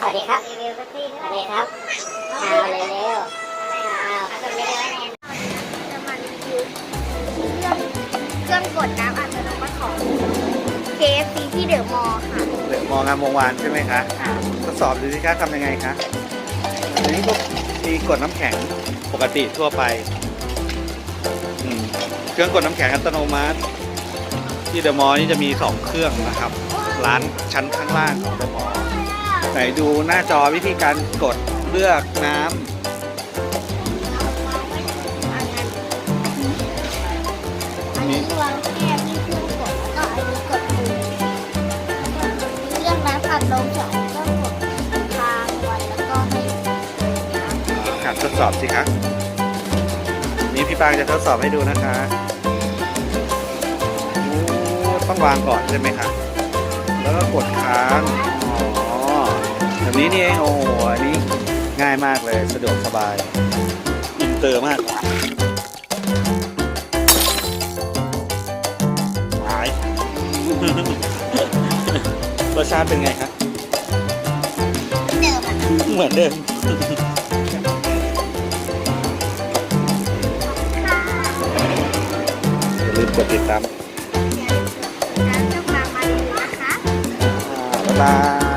สวัสดีครับสวัสดีครับเอาเร็วๆเอาเอาเร็วๆแนนจะมารีวิวเครื่องเครื่องกดน้ำอัตโนมัติของ KFC ที่เดอะมอลล์ค่ะเหลือมองงามวงวานใช่ไหมคะค่ะทดสอบดูสิคะทำยังไงคะอันนี้ก็มีกดน้ำแข็งปกติทั่วไปอืมเครื่องกดน้ำแข็งอัตโนมัติ ที่เดอะมอลล์นี่จะมี2เครื่องนะครับ ร้านชั้นข้างล่างของเดอะมอลล์ ไหนดูหน้าจอวิธีการกดเลือกน้ำอันนี้วางแก้วที่เครื่องกดแล้วก็อันนี้กดปุ่มเรื่องน้ำอัดลมเสร็จก็กดทางไว้แล้วก็ให้น้ำหัดทดสอบสิคะนี่พี่ปางจะทดสอบให้ดูนะคะโอ้ต้องวางก่อนใช่ไหมคะแล้วก็กดค้างอ๋อแบบ นี้นี่เองโอ้โหอันนี้ง่ายมากเลยสะดวกสบายอินเตอร์มากหายรสชาติเป็นไงครับเดิมอะเหมือนเดิมค่ะอย่าลืมกดติดตามน้ำจะมามาดูนะคะอ่าบ๊ายบาย